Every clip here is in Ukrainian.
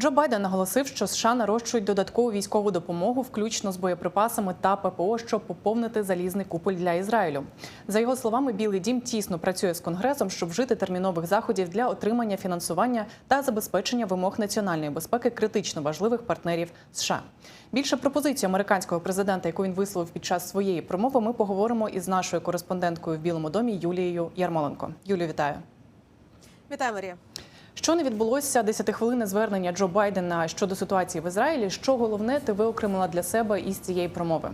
Джо Байден наголосив, що США нарощують додаткову військову допомогу, включно з боєприпасами та ППО, щоб поповнити залізний куполь для Ізраїлю. За його словами, Білий Дім тісно працює з конгресом, щоб вжити термінових заходів для отримання фінансування та забезпечення вимог національної безпеки критично важливих партнерів США. Більше пропозицій американського президента, яку він висловив під час своєї промови, ми поговоримо із нашою кореспонденткою в Білому домі Юлією Ярмоленко. Юлію, вітаю. Вітаю, Марія. Що не відбулося 10-хвилинне звернення Джо Байдена щодо ситуації в Ізраїлі? Що головне ти виокремила для себе із цієї промови?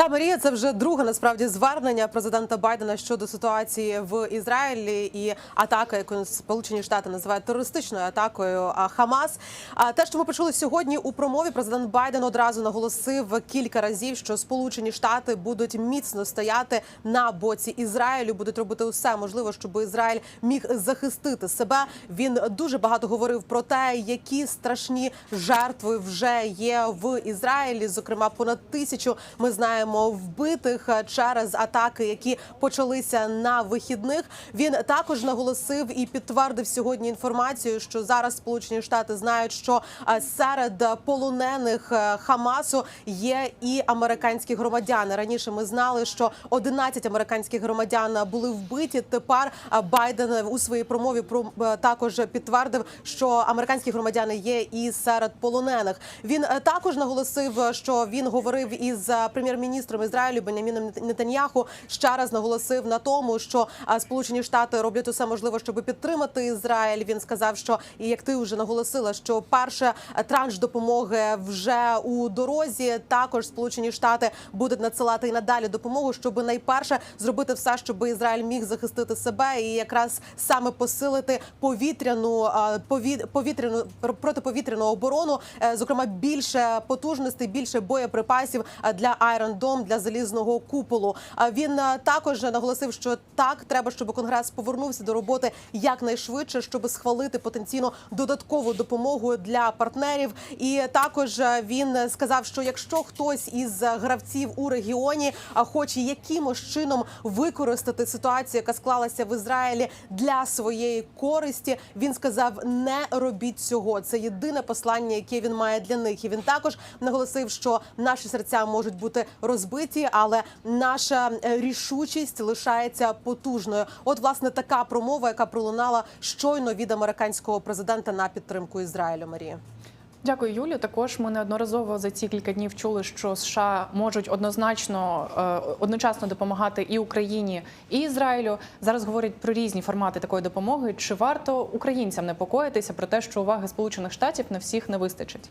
Та Марія, це вже друге насправді звернення президента Байдена щодо ситуації в Ізраїлі і атака, яку Сполучені Штати називають терористичною атакою Хамас. А те, що ми почули сьогодні у промові, президент Байден одразу наголосив кілька разів, що Сполучені Штати будуть міцно стояти на боці Ізраїлю, будуть робити усе можливе, щоб Ізраїль міг захистити себе. Він дуже багато говорив про те, які страшні жертви вже є в Ізраїлі. Зокрема, понад тисячу ми знаємо вбитих через атаки, які почалися на вихідних. Він також наголосив і підтвердив сьогодні інформацію, що зараз Сполучені Штати знають, що е, серед полонених е, Хамасу є і американські громадяни. Раніше ми знали, що 11 американських громадян були вбиті. Тепер е, Байден у своїй промові про е, також підтвердив, що американські громадяни є і серед полонених. Він е, також наголосив, що він говорив із е, прем'єр-міністром Ізраїлю Беняміном Нетаньяху. Ще раз наголосив на тому, що Сполучені Штати роблять усе можливе, щоб підтримати Ізраїль. Він сказав, що і як ти вже наголосила, що перше е, транш допомоги вже у дорозі. Також Сполучені Штати будуть надсилати і надалі допомогу, щоб найперше зробити все, щоб Ізраїль міг захистити себе і якраз саме посилити повітряну пові- повітряну протиповітряну оборону, е, зокрема більше потужностей, більше боєприпасів е, для Iron Dome, для залізного куполу. А він е, також наголосив, що так треба, щоб конгрес повернувся до роботи якнайшвидше, щоб схвалити потенційно додаткову допомогу для партнерів. І також е, він сказав, що якщо хтось із гравців у регіоні хоче якимось чином використати ситуацію, яка склалася в Ізраїлі для своєї користі, він сказав: не робіть цього. Це єдине послання, яке він має для них. І він також наголосив, що наші серця можуть бути розбиті, але наша е, рішучість лишається потужною. От власне така промова, яка пролунала щойно від американського президента на підтримку Ізраїлю. Марія. Дякую, Юлю. Також ми неодноразово за ці кілька днів чули, що США можуть однозначно е, одночасно допомагати і Україні, і Ізраїлю. Зараз говорять про різні формати такої допомоги. Чи варто українцям непокоїтися про те, що уваги Сполучених Штатів на всіх не вистачить?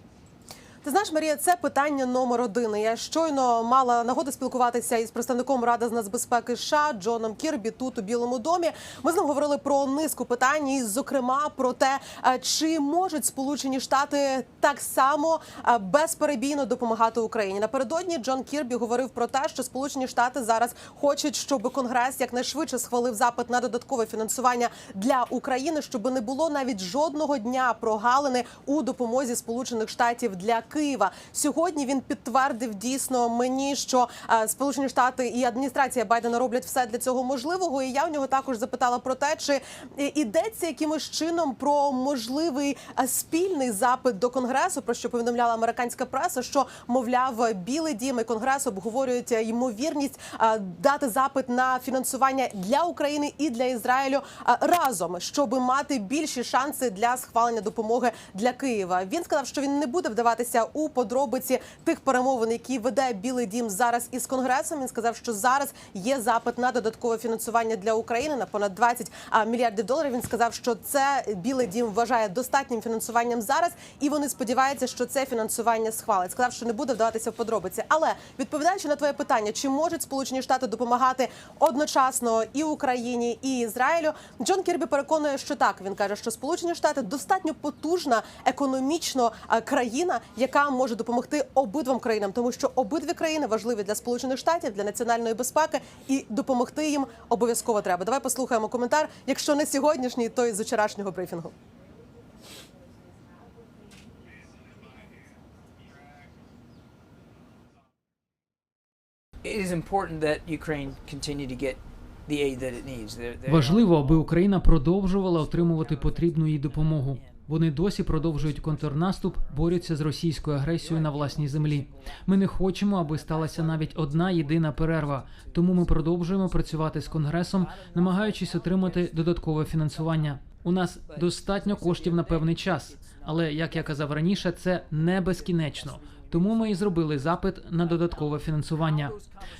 Ти знаєш, Марія, це питання номер один. Я щойно мала нагоду спілкуватися із представником Ради з нацбезпеки США Джоном Кірбі тут у Білому домі. Ми з ним говорили про низку питань, і, зокрема про те, е, чи можуть Сполучені Штати так само е, безперебійно допомагати Україні. Напередодні Джон Кірбі говорив про те, що Сполучені Штати зараз хочуть, щоб Конгрес якнайшвидше схвалив запит на додаткове фінансування для України, щоб не було навіть жодного дня прогалини у допомозі Сполучених Штатів для Києва. Сьогодні він підтвердив дійсно мені, що е, Сполучені Штати і адміністрація Байдена роблять все для цього можливого. І я у нього також запитала про те, чи е, ідеться якимось чином про можливий е, спільний запит до конгресу, про що повідомляла американська преса, що мовляв Білий Дім і Конгрес обговорюють ймовірність дати запит на фінансування для України і для Ізраїлю разом, щоб мати більші шанси для схвалення допомоги для Києва. Він сказав, що він не буде вдаватися у подробиці тих перемовин, які веде Білий Дім зараз із конгресом. Він сказав, що зараз є запит на додаткове фінансування для України на понад 20 мільярдів доларів. Він сказав, що це Білий Дім вважає достатнім фінансуванням зараз, і вони сподіваються, що це фінансування схвалить. Сказав, що не буде вдаватися в подробиці. Але відповідаючи на твоє питання, чи можуть Сполучені Штати допомагати одночасно і Україні, і Ізраїлю, Джон Кірбі переконує, що так. Він каже, що Сполучені Штати достатньо потужна економічно країна, яка може допомогти обидвом країнам, тому що обидві країни важливі для Сполучених Штатів, для національної безпеки, і допомогти їм обов'язково треба. Давай послухаємо коментар. Якщо не сьогоднішній, то із вчорашнього брифінгу. Важливо, аби Україна продовжувала отримувати потрібну їй допомогу. Вони досі продовжують контрнаступ, борються з російською агресією на власній землі. Ми не хочемо, аби сталася навіть одна єдина перерва. Тому ми продовжуємо працювати з конгресом, намагаючись отримати додаткове фінансування. У нас достатньо коштів на певний час, але як я казав раніше, це не безкінечно. Тому ми і зробили запит на додаткове фінансування.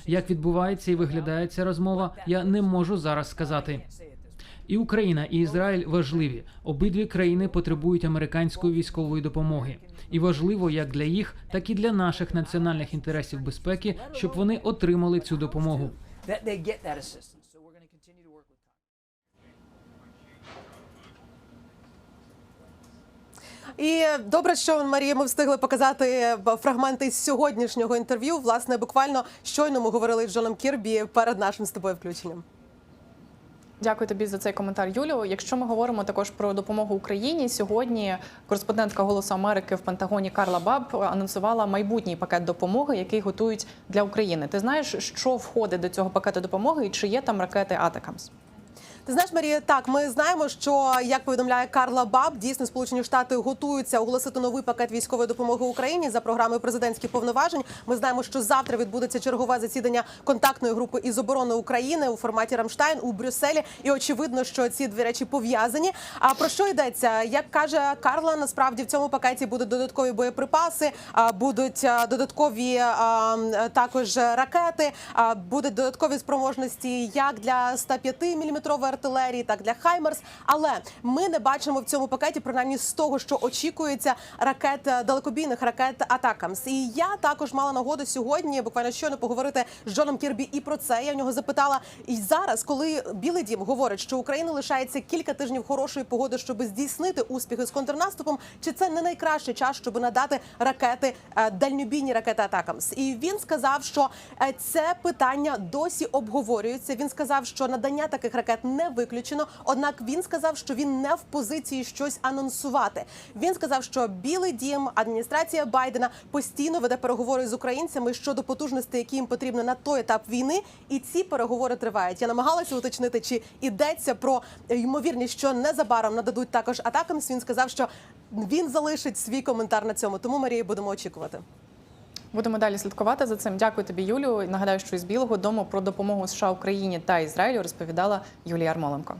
Як відбувається і виглядає ця розмова, я не можу зараз сказати. І Україна, і Ізраїль важливі. Обидві країни потребують американської військової допомоги. І важливо як для їх, так і для наших національних інтересів безпеки, щоб вони отримали цю допомогу. І добре, що Марія, ми встигли показати фрагменти з сьогоднішнього інтерв'ю. Власне, буквально щойно ми говорили з Джоном Кірбі перед нашим з тобою включенням. Дякую тобі за цей коментар, Юлію. Якщо ми говоримо також про допомогу Україні, сьогодні кореспондентка Голосу Америки в Пентагоні Карла Баб анонсувала майбутній пакет допомоги, який готують для України. Ти знаєш, що входить до цього пакету допомоги і чи є там ракети Атакамс? Ти знаєш, Марія, так ми знаємо, що як повідомляє Карла Баб, дійсно Сполучені Штати готуються оголосити новий пакет військової допомоги Україні за програмою президентських повноважень. Ми знаємо, що завтра відбудеться чергове засідання контактної групи із оборони України у форматі Рамштайн у Брюсселі. І очевидно, що ці дві речі пов'язані. А про що йдеться? Як каже Карла, насправді в цьому пакеті будуть додаткові боєприпаси, будуть додаткові також ракети, будуть додаткові спроможності як для 105 мм артилерії, так для Хаймерс. Але ми не бачимо в цьому пакеті, принаймні з того, що очікується ракет е, далекобійних ракет Атакамс. І я також мала нагоду сьогодні, буквально щойно поговорити з Джоном Кірбі і про це. Я в нього запитала. І зараз, коли Білий Дім говорить, що Україна лишається кілька тижнів хорошої погоди, щоб здійснити успіхи з контрнаступом, чи це не найкращий час, щоб надати ракети е, дальньобійні ракети Атакамс? І він сказав, що е, це питання досі обговорюється. Він сказав, що надання таких ракет не виключено. Однак він сказав, що він не в позиції щось анонсувати. Він сказав, що Білий Дім, адміністрація Байдена постійно веде переговори з українцями щодо потужностей, які їм потрібно на той етап війни, і ці переговори тривають. Я намагалася уточнити, чи йдеться про ймовірність, що незабаром нададуть також атакам. Він сказав, що він залишить свій коментар на цьому. Тому Марії будемо очікувати. Будемо далі слідкувати за цим. Дякую тобі, Юлію. Нагадаю, що із Білого Дому про допомогу США Україні та Ізраїлю розповідала Юлія Ярмоленко.